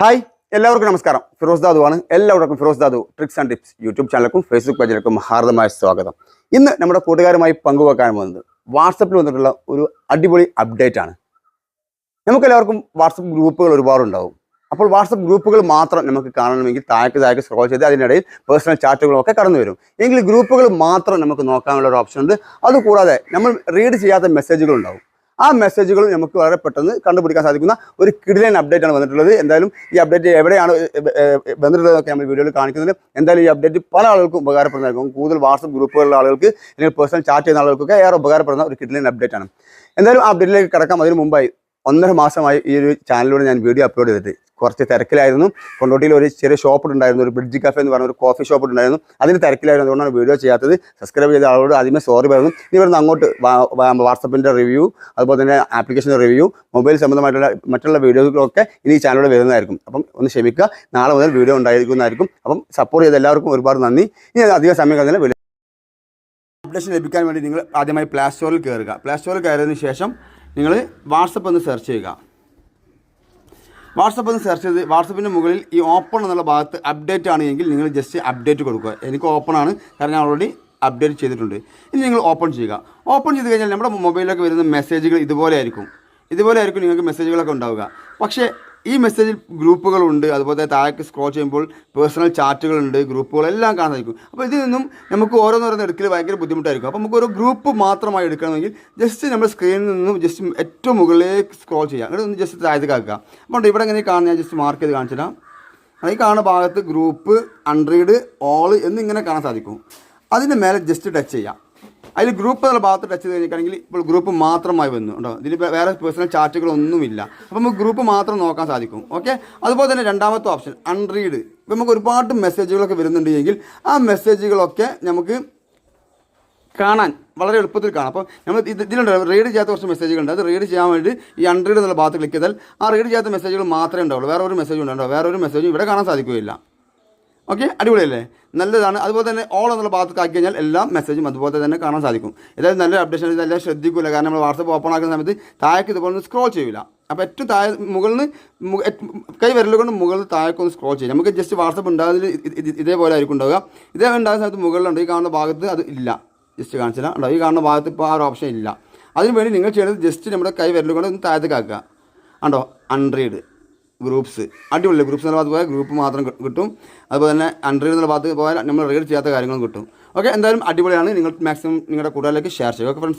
Hi എല്ലാവർക്കും നമസ്കാരം. ഫിറോസ് ദാദു ആണ് എല്ലാവർക്കും Firoz Dadu tricks and tips YouTube ചാനലിലേക്കും Facebook പേജിലേക്കും ഹാർദമായ സ്വാഗതം. ഇന്ന് നമ്മുടെ കൂട്ടുകാരുമായി പങ്കുവെക്കാൻ പോകുന്നത് വാട്സപ്പിൽ വന്നിട്ടുള്ള ഒരു അടിപൊളി അപ്ഡേറ്റ് ആണ്. നമുക്കെല്ലാവർക്കും വാട്സപ്പ് ഗ്രൂപ്പുകൾ ഒരുപാടുണ്ടാവും. അപ്പോൾ വാട്സപ്പ് ഗ്രൂപ്പുകൾ മാത്രം നമുക്ക് കാണണമെങ്കിൽ താഴേക്ക് താഴേക്ക് സ്ക്രോൾ ചെയ്ത് അതിനിടയിൽ പേഴ്സണൽ ചാറ്റുകളും ഒക്കെ കടന്നു വരും. എങ്കിൽ ഗ്രൂപ്പുകൾ മാത്രം നമുക്ക് നോക്കാനുള്ള ഒരു ഓപ്ഷൻ ഉണ്ട്. അതുകൂടാതെ നമ്മൾ റീഡ് ചെയ്യാത്ത മെസ്സേജുകൾ ഉണ്ടാവും ആ മെസ്സേജുകളും നമുക്ക് വളരെ പെട്ടെന്ന് കണ്ടുപിടിക്കാൻ സാധിക്കുന്ന ഒരു കിടിലൻ അപ്ഡേറ്റ് ആണ് വന്നിട്ടുള്ളത്. എന്തായാലും ഈ അപ്ഡേറ്റ് എവിടെയാണ് വന്നിട്ടുള്ളതൊക്കെ നമ്മൾ വീഡിയോയിൽ കാണിക്കുന്നത് എന്തായാലും ഈ അപ്ഡേറ്റ് പല ആളുകൾക്കും ഉപകാരപ്പെടുന്നതായിരിക്കും കൂടുതൽ വാട്സപ്പ് ഗ്രൂപ്പുകളിലുള്ള ആളുകൾക്ക് അല്ലെങ്കിൽ പേഴ്സണൽ ചാറ്റ് ചെയ്യുന്ന ആളുകൾക്കൊക്കെ ഏറെ ഉപകാരപ്പെടുന്ന ഒരു കിടിലൻ അപ്ഡേറ്റ് ആണ്. എന്തായാലും അപ്ഡേറ്റിലേക്ക് കിടക്കാം. അതിന് മുമ്പായി ഒന്നര മാസമായി ഈ ഒരു ചാനലിലൂടെ ഞാൻ വീഡിയോ അപ്ലോഡ് ചെയ്തിട്ട് കുറച്ച് തിരക്കിലായിരുന്നു. കൊണ്ടോട്ടിയിൽ ഒരു ചെറിയ ഷോപ്പ് ഉണ്ടായിരുന്നു ഒരു ബ്രിഡ്ജ് കഫേ എന്ന് പറഞ്ഞ ഒരു കോഫി ഷോപ്പ് ഉണ്ടായിരുന്നു അതിന് തിരക്കിലായിരുന്നു. അതുകൊണ്ടാണ് വീഡിയോ ചെയ്യാത്തത്. സബ്സ്ക്രൈബ് ചെയ്ത ആളോട് ആദ്യമേ സോറി പറയുന്നു. ഇനി വരുന്ന അങ്ങോട്ട് വാട്സപ്പിന്റെ റിവ്യൂ അതുപോലെ തന്നെ ആപ്ലിക്കേഷന്റെ റിവ്യൂ മൊബൈൽ സംബന്ധമായിട്ടുള്ള മറ്റുള്ള വീഡിയോകളൊക്കെ ഇനി ഈ വരുന്നതായിരിക്കും. അപ്പം ഒന്ന് ക്ഷമിക്കുക. നാളെ മുതൽ വീഡിയോ ഉണ്ടായിരിക്കുന്നതായിരിക്കും. അപ്പം സപ്പോർട്ട് ചെയ്ത എല്ലാവർക്കും ഒരുപാട് നന്ദി. ഇനി അധികം സമയം കഴിഞ്ഞാൽ അപ്ഡേഷൻ ലഭിക്കാൻ വേണ്ടി നിങ്ങൾ ആദ്യമായി പ്ലേ സ്റ്റോറിൽ കയറുക പ്ലേ സ്റ്റോറിൽ കയറിയതിന് ശേഷം നിങ്ങൾ വാട്സപ്പ് ഒന്ന് സെർച്ച് ചെയ്യുക. വാട്സപ്പ് ഒന്ന് സെർച്ച് ചെയ്ത് വാട്സപ്പിന്റെ മുകളിൽ ഈ ഓപ്പൺ എന്നുള്ള ഭാഗത്ത് അപ്ഡേറ്റ് ആണ് എങ്കിൽ നിങ്ങൾ ജസ്റ്റ് അപ്ഡേറ്റ് കൊടുക്കുക. എനിക്ക് ഓപ്പൺ ആണ്. കാരണം ഞാൻ ഓൾറെഡി അപ്ഡേറ്റ് ചെയ്തിട്ടുണ്ട്. ഇനി നിങ്ങൾ ഓപ്പൺ ചെയ്യുക. ഓപ്പൺ ചെയ്ത് കഴിഞ്ഞാൽ നമ്മുടെ മൊബൈലിലൊക്കെ വരുന്ന മെസ്സേജുകൾ ഇതുപോലെ ആയിരിക്കും. ഇതുപോലെ ആയിരിക്കും നിങ്ങൾക്ക് മെസ്സേജുകളൊക്കെ ഉണ്ടാവുക. പക്ഷേ ഈ മെസ്സേജിൽ ഗ്രൂപ്പുകളുണ്ട്. അതുപോലെ താഴേക്ക് സ്ക്രോൾ ചെയ്യുമ്പോൾ പേഴ്സണൽ ചാറ്റുകളുണ്ട് ഗ്രൂപ്പുകളെല്ലാം കാണാൻ സാധിക്കും അപ്പോൾ ഇതിൽ നിന്നും നമുക്ക് ഓരോന്നോരോന്ന് എടുക്കൽ ഭയങ്കര ബുദ്ധിമുട്ടായിരിക്കും. അപ്പോൾ നമുക്ക് ഒരു ഗ്രൂപ്പ് മാത്രമായി എടുക്കണമെങ്കിൽ ജസ്റ്റ് നമ്മൾ സ്ക്രീനിൽ നിന്നും ജസ്റ്റ് ഏറ്റവും മുകളിലേക്ക് സ്ക്രോൾ ചെയ്യാം എന്നിട്ട് ഒന്ന് ജസ്റ്റ് താഴത്തേക്ക് ആക്കുക അപ്പോൾ ഇവിടെ എങ്ങനെ കാണുന്ന ഞാൻ ജസ്റ്റ് മാർക്ക് ചെയ്ത് കാണിച്ചിടാം ഈ കാണുന്ന ഭാഗത്ത് ഗ്രൂപ്പ് അൺറീഡ് ഓൾ എന്നിങ്ങനെ കാണാൻ സാധിക്കും. അതിന്റെ മേലെ ജസ്റ്റ് ടച്ച് ചെയ്യാം. അതിൽ ഗ്രൂപ്പ് എന്നുള്ള ഭാഗത്ത് ടച്ച് ചെയ്ത് കഴിഞ്ഞിട്ടുണ്ടെങ്കിൽ ഇപ്പോൾ ഗ്രൂപ്പ് മാത്രമായി വന്നു. ഉണ്ടോ? ഇതിൽ വേറെ പേഴ്സണൽ ചാറ്റുകളൊന്നുമില്ല അപ്പോൾ നമുക്ക് ഗ്രൂപ്പ് മാത്രം നോക്കാൻ സാധിക്കും. ഓക്കെ അതുപോലെ തന്നെ രണ്ടാമത്തെ ഓപ്ഷൻ അൺറീഡ് ഇപ്പോൾ നമുക്ക് ഒരുപാട് മെസ്സേജുകളൊക്കെ വരുന്നുണ്ട് എങ്കിൽ ആ മെസ്സേജുകളൊക്കെ നമുക്ക് കാണാൻ വളരെ എളുപ്പത്തിൽ കാണാം. അപ്പോൾ നമ്മൾ ഇത് ഇതിലുണ്ട്. റീഡ് ചെയ്യാത്ത കുറച്ച് മെസ്സേജുകളുണ്ട് അത് റീഡ് ചെയ്യാൻ വേണ്ടി ഈ അൺറീഡ് എന്നുള്ള ഭാഗത്ത് ക്ലിക്ക് ചെയ്താൽ ആ റീഡ് ചെയ്യാത്ത മെസ്സേജുകൾ മാത്രമേ ഉണ്ടാവുള്ളൂ. വേറെ ഒരു മെസ്സേജ് ഉണ്ടാവും വേറെ ഒരു മെസ്സേജും ഇവിടെ കാണാൻ സാധിക്കുകയില്ല. ഓക്കെ അടിപൊളിയല്ലേ? നല്ലതാണ്. അതുപോലെ തന്നെ ഓൾ എന്നുള്ള ഭാഗത്ത് ആക്കി കഴിഞ്ഞാൽ എല്ലാ മെസ്സേജും അതുപോലെ തന്നെ കാണാൻ സാധിക്കും. ഏതായാലും നല്ലൊരു അപ്ഡേഷൻ ഇതെല്ലാം ശ്രദ്ധിക്കില്ല കാരണം നമ്മൾ വാട്സപ്പ് ഓപ്പൺ ആക്കുന്ന സമയത്ത് താഴേക്ക് ഇതുപോലെ സ്ക്രോൾ ചെയ്യില്ല അപ്പോൾ ഏറ്റവും താഴെ മുകളിൽ കൈ വിരൽ കൊണ്ട് മുകളിൽ താഴേക്ക് ഒന്ന് സ്ക്രോൾ ചെയ്യും. നമുക്ക് ജസ്റ്റ് വാട്സപ്പ് ഉണ്ടാകുന്നതിൽ ഇതേപോലെ ആയിരിക്കും ഉണ്ടാവുക. ഇതേ ഉണ്ടാകുന്ന സമയത്ത് മുകളിലുണ്ട്. ഈ കാണുന്ന ഭാഗത്ത് അത് ഇല്ല. ജസ്റ്റ് കാണിച്ചില്ല ഉണ്ടോ ഈ കാണുന്ന ഭാഗത്ത് ഇപ്പോൾ ആ ഒരു ഓപ്ഷൻ ഇല്ല. അതിനുവേണ്ടി നിങ്ങൾ ചെയ്യേണ്ടത് ജസ്റ്റ് നമ്മുടെ കൈ വിരൽ കൊണ്ട് ഒന്ന് താഴത്തേക്ക് ആക്കുക. ഉണ്ടോ അൺറീഡ് ഗ്രൂപ്പ്സ് അടിപൊളി ഗ്രൂപ്പ്സ് എന്നുള്ള ഭാഗത്ത് പോയാൽ ഗ്രൂപ്പ് മാത്രം കിട്ടും. അതുപോലെ തന്നെ അണ്ടർ എന്നുള്ള ഭാഗത്ത് പോയാൽ നമ്മൾ റീഡ് ചെയ്യാത്ത കാര്യങ്ങളും കിട്ടും. ഓക്കെ എന്തായാലും അടിപൊളിയാണ്. നിങ്ങൾ മാക്സിമം നിങ്ങളുടെ കൂട്ടുകാരിലേക്ക് ഷെയർ ചെയ്യുക. Okay friends